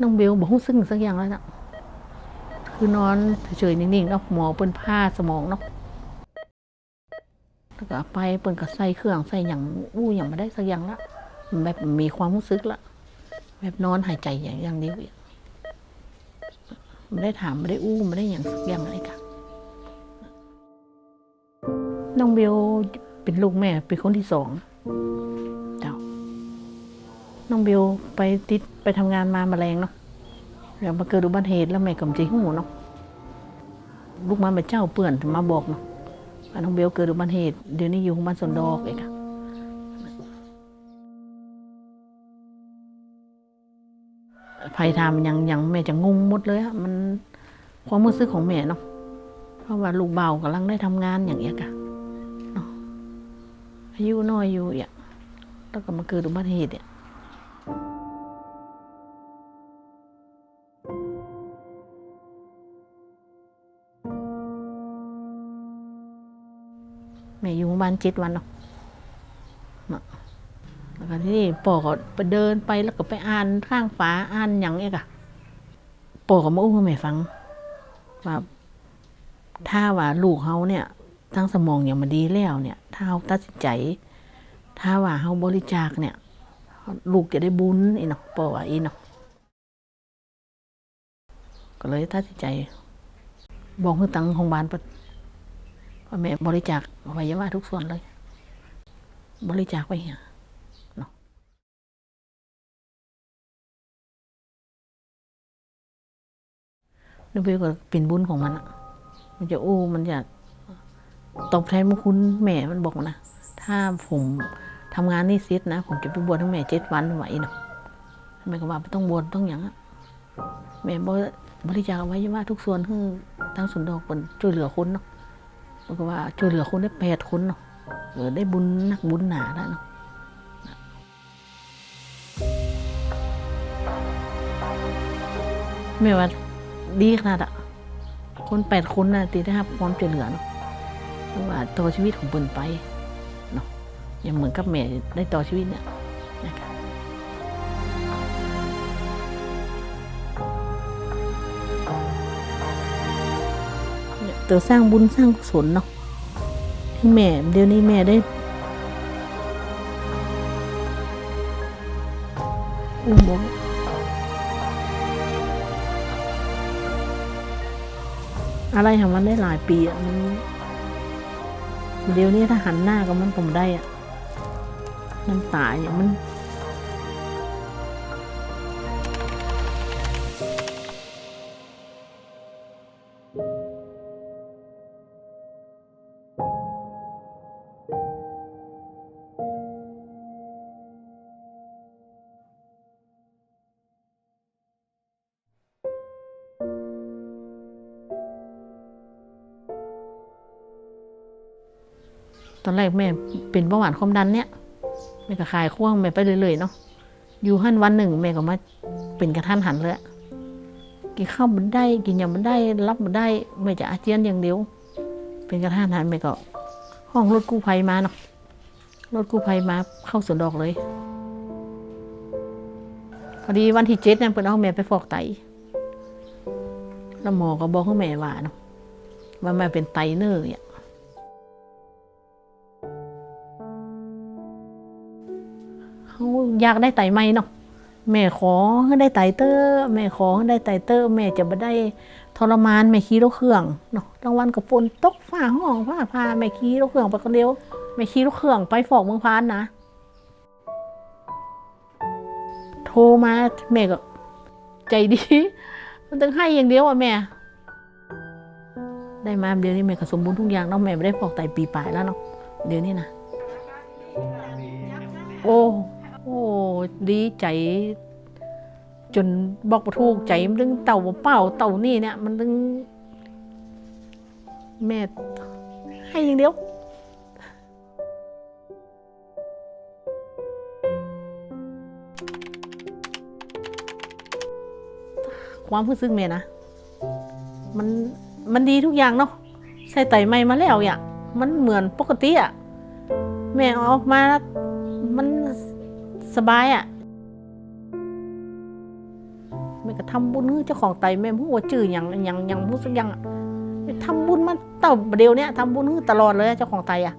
น้องเบลบอกรู้สึกสักอย่างแล้วนะคือนอนเฉยๆนิ่งๆเนาะหมอเปิ้นผ้าสมองเนาะแล้วก็ไปเปิ้นก็ใส่เครื่องใส่อย่างอู้อย่างมาได้สักอย่างละแบบมีความรู้สึกละแบบนอนหายใจอย่างอย่างเดียวอีกไม่ได้ถามไม่ได้อู้ไม่ได้อย่างสักอย่างอะไรกันน้องเบลเป็นลูกแม่เป็นคนที่สอง น้องเบลไปติดไปทำงานมาแมลงเนาะแล้วมาเกิดอุบัติเหตุแล้วแม่กำจีหูเนาะลูกมาเป็นเจ้าเปื่อนมาบอกเนาะน้องเบลเกิดอุบัติเหตุเดี๋ยวนี้อยู่โรงพยาบาลสนดอกเองค่ะภัยทามยังยังแม่จะงงหมดเลยอะมันความรู้สึกของแม่เนาะเพราะว่าลูกเบากำลังได้ทำงานอย่างเงี้ยค่ะเนาะอายุน้อยอยู่อะแล้วก็มาเกิดอุบัติเหตุเนี่ย แม่อยู่โรงพยาบาลเจ็ดวันเนาะแล้วก็ที่นี่ปอก็ไปเดินไปแล้วก็ไปอ่านข้างฝาอ่านอย่างเอกอะปอก็มาอุ้มให้แม่ฟังว่าถ้าว่าลูกเขาเนี่ยทั้งสมองอย่างมันดีแล้วเนี่ย ถ้าเขาตัดสินใจ ถ้าว่าเขาบริจาคเนี่ย ลูกจะได้บุญอีเนาะปอว่าอีเนาะก็เลยตัดสินใจ บอกให้ตังโรงพยาบาลเปิด พ่อแม่บริจาคอวัยวะทุกส่วนเลย บริจาคไปเนี่ยเนาะนึกไปก็เป็นบุญของมันอะมันจะอู้มันจะตอบแทนบุคุณแม่มันบอกนะ ถ้าผมทำงานนี่เสร็จนะ ผมจะไปบวชให้แม่เจ็ดวันไหวเนาะแม่ก็ว่าไม่ต้องบวชต้องอย่างอะแม่บริจาคอวัยวะทุกส่วนคือทั้งสุนทรคนช่วยเหลือคนเนาะ มันก็ว่าช่วยเหลือคนได้แปดคนเนาะเออได้บุญนักบุญหนาแล้วเนาะไม่ว่าดีขนาดอะคนแปดคนน่ะตีได้รับความช่วยเหลือเนาะเพราะว่าต่อชีวิตของเปิ่นไปเนาะอย่างเหมือนกับแม่ได้ต่อชีวิตเนี่ยนะคะ ตัวสร้างบุญสร้างกุศลเนาะที่แม่เดี๋ยวนี้แม่ได้อุ้มบอกอะไรของมันได้หลายปีอะมันเดี๋ยวนี้ถ้าหันหน้ากับมันผมได้อะน้ำตาอย่างมัน ตอนแรกแม่เป็นเบาหวานความดันเนี่ยแม่ก็ขายควงแม่ไปเรื่อยๆเนาะอยู่หันวันหนึ่งแม่ก็มาเป็นกระทันหันเลยกินข้าวมันได้กินยามันได้ รับมันได้แม่จะอาเจียนอย่างเดียว เป็นกระทันหันแม่ก็ ห้องรถกู้ภัยมาเนาะรถกู้ภัยมาเข้าสวนดอกเลยพอดีวันที่เจ็ดเนี่ยเพิ่นเอาแม่ไปฟอกไต แล้วหมอก็บอกให้แม่ว่าเนาะว่าแม่เป็นไตเนอร์เนี่ย เขาอยากได้ไตไหมเนาะแม่ขอให้ได้ไตเตอร์แม่ขอให้ได้ไตเตอร์แม่จะไม่ได้ทรมานแม่ขี่รถเครื่องเนาะกลางวันกับฝนตกฝ้าห้องฝ้าพาแม่ขี่รถเครื่องไปคนเดียวแม่ขี่รถเครื่องไปฟอกเมืองพานนะโทรมาแม่ก็ใจดี มันต้องให้อย่างเดียวอะแม่ ได้มาเดี๋ยวนี้แม่ก็สมบูรณ์ทุกอย่างเนาะแม่ไม่ได้ฟอกไตปีปลายแล้วเนาะเดี๋ยวนี้นะโอ้ โอ้ดีใจ จนบอกประทูกใจมันตึงเต่าเป้าเต่านี่เนี่ย มันตึงแม่ให้อย่างเดียวความรู้สึกแม่นะ มัน มันดีทุกอย่างเนาะ ใส่ไตใหม่มาแล้วอย่างมันเหมือนปกติอะแม่เอออกมา มัน สบายอะ่ะแม่ก็ทำบุญเจ้าของไตแม่บ่ฮู้ว่าชื่อหยังหยังหยังฮู้สักอย่างทำบุญมาเต่าเดียวเนี้ยทำบุญตลอดเลยอะเจ้าของไตอะ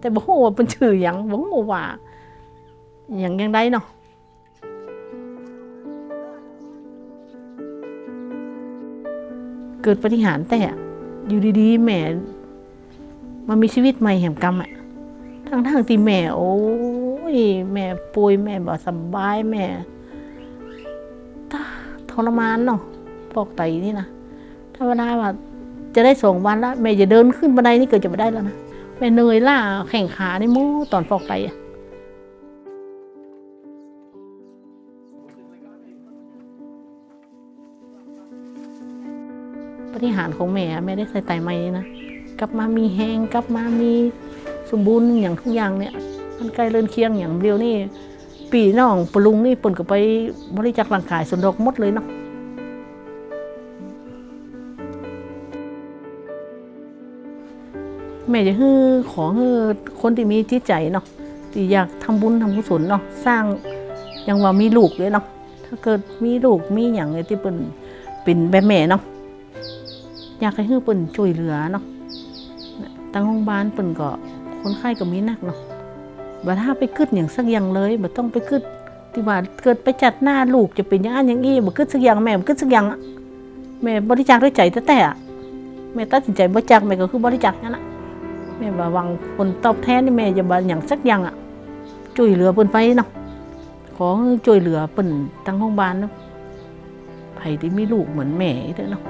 แต่บ่ฮู้ว่าเป็นชื่อหยังบ่ฮู้ว่าหยังยังไดเนาะเกิดปฏิหารแต่อยู่ดีๆแม่มามีชีวิตใหม่แห่งกรรมอะทั้งทางๆที่แม่โอ้ ยแม่ป่วยแม่บ่สบายแม่ตาทรมานเนาะฟอกไตนี่นะธรรมดาว่าจะได้สองวันแล้วแม่จะเดินขึ้นบันไดนี่เกิดจะไม่ได้แล้วนะแม่เหนื่อยล่าแข่งขาในมูตอนฟอกไตอะปฏิหารย์ของแม่แม่ได้ใส่ไตใหม่นี่นะกลับมามีแหงกลับมามีสมบูรณ์อย่างทุกอย่างเนี่ย มันใกล้เลินเคียงอย่างเดียวนี่ ปีน้องปลุงนี่ปนก็ไปบริจาคร่างกายสนดอกหมดเลยเนาะแม่จะฮือขอฮือคนที่มีจิตใจเนาะที่อยากทำบุญทำกุศลเนาะสร้างอยังว่ามีลูกเลยเนาะถ้าเกิดมีลูกมีอย่างเนี่ยที่เป็นเป็นแบบแม่เนาะอยากให้ฮือเป็นช่วยเหลือเนาะตั้งโรงพยาบาลเปิ่นก็คนไข้ก็มีหนักเนาะ บ่ถ้าไปกึดอย่างสักอย่างเลยบ่ต้องไปกึดที่ว่าเกิดไปจัดหน้าลูกจะเป็นอย่างนั้นอย่างนี้บ่กึดสักอย่างแม่บ่กึดสักอย่างอะแม่บริจาคด้วยใจแต่ๆอะแม่ตัดสินใจบริจาคแม่ก็คือบริจาคนั่นแหละแม่ว่าหวังผลตอบแทนนี่แม่จะบาอย่างสักอย่างอะช่วยเหลือเปิ้นไปเนาะของช่วยเหลือเปิ้นตั้งโรงพยาบาลเนาะไผที่มีลูกเหมือนแม่เด้อเนาะ